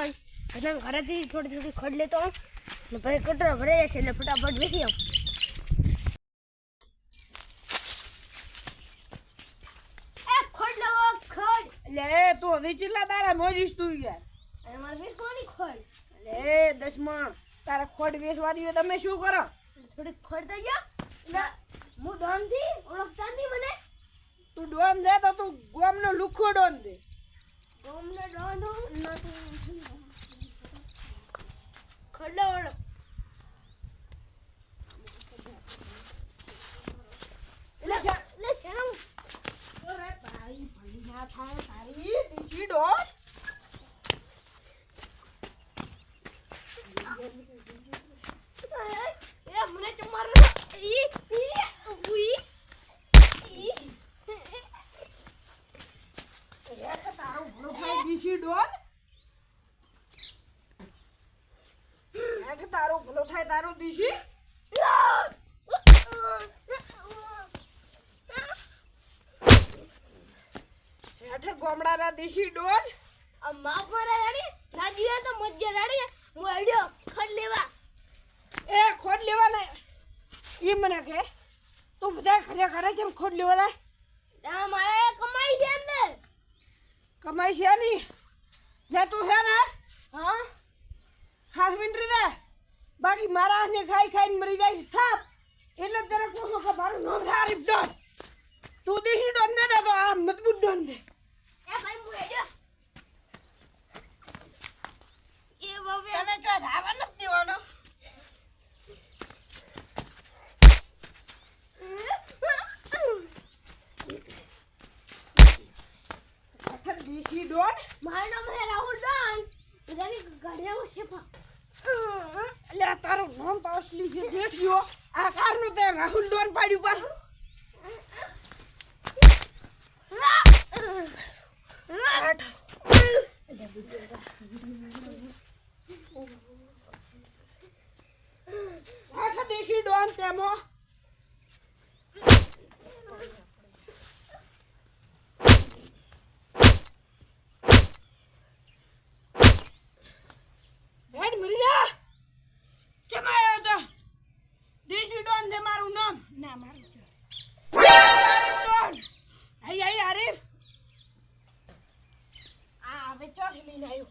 હોય. એટલે ઘરેથી થોડી થોડી ખડ લેતો આવું ને પછી કટરો ભરાઈ જશે એટલે ફટાફટ વેચી આવું. ખડ ખડ. એ તું હજી કેટલા દાડા મોજીશ તું યાર? અને મારે વેચવાની ખડ. એટલે એ દસમણ તારા ખોટ વેચવાની હોય તમે શું કરો? થોડી ખડ થઈ ગયો હું ડોનથી ઓળખતા નથી મને. તું ડોન દે તો તું ગોમનો લુખો ડોન દે. ગોમને ડોન નથી. ખડ લેવાનો એટલે એટલે શેનું અરે તારી ભલી ના થાય તારી ડીસી ડોન એ મને ચમાર ઈ ઈ ઉઈ ઈ એ તારો ભલો થાય ડીસી ડોન એ કે તારો ભલો થાય તારો દીશી હેઠે ગોમડાના દેશી ડોન આ માફ મારા રાડી? રાજી તો મજ્જા રાડી. હું આડ્યો ખોટ લેવા. એ ખોટ લેવાના ઈ મને કે તું બધા ખરે ખરે કેમ ખોટ લેવા જાય ના મારે કમાઈ છે એમને કમાઈ છે ની? ને તું છે ને. હા? હાથ મિનિટ બાકી મારા હાથને ખાઈ ખાઈને મરી જાય થાપ. એટલે તને કહું છું કે મારું નામ છે આરીફ ડોન. તું દેશી ડોન ને તો આ મજબૂત ડોન દે એ ભાઈ હું આડ્યો એ બાબે તને જો ધાવા નથી દેવાનો? આખર દેશી ડોન? મારું નામ છે રાહુલ ડોન બધાની ગાડીઓ છે પા એટલે આ તારું નામ તો અસલી છે દેખ્યો આ કારનું તે રાહુલ ડોન પાડ્યું પાછું. દેશી ડોન તેમાં હેડ મરી જા કેમ આવ્યો તો દેશી ડોન દે મારું નામ ના મારું છે. તારું ડોન આઈ આઈ આરીફ આ હવે ચોથી લઈને આવ્યો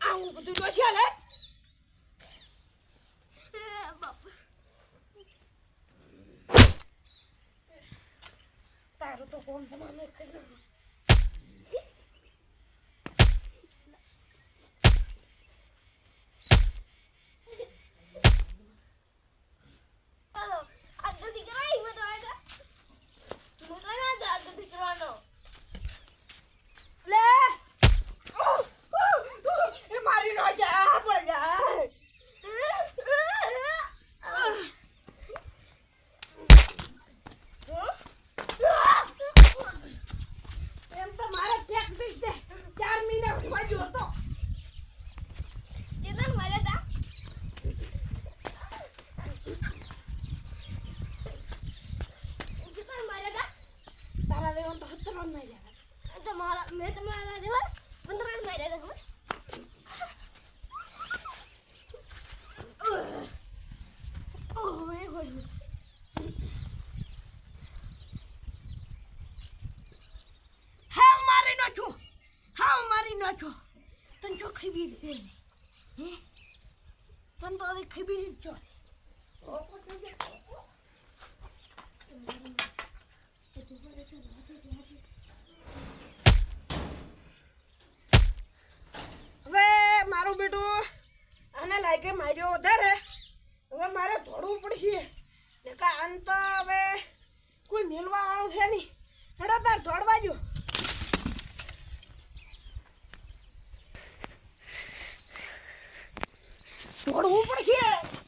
આ હું બધું ડોસ્યા લે તારું તો કોણ તમામે કરી નાખ્યું. હાલો આ જલ્દી કરાય મેં તો આવ્યા હું કના જા જલ્દી કરવાનો લે ઉહ, ઉહ, ઉહ, એ મારી નો જા બોલ જા એમ તો મારે પ્રેક્ટિસ છે ચાર મહિના બાજુ હતો ચેતન મારે તા ચેતન મારે તા તારા દેવન તો હતર રનમાં ગયા તો મારા મેં તમારા દેવા પંદર રન માર્યા હતા ખબર ઓહ એ હોડી હાવ મારી નો છો હાવ છો તને જો ખબર છે હે? તને તો હજી ખબર જ છો હવે મારું બેટું આને લાગે માર્યો વધારે. હવે મારે દોડવું પડશે. ને કા આન તો હવે કોઈ મેલવા વાળું નહીં. હેડો તાર, દોડવા જો. દોડવું પડશે.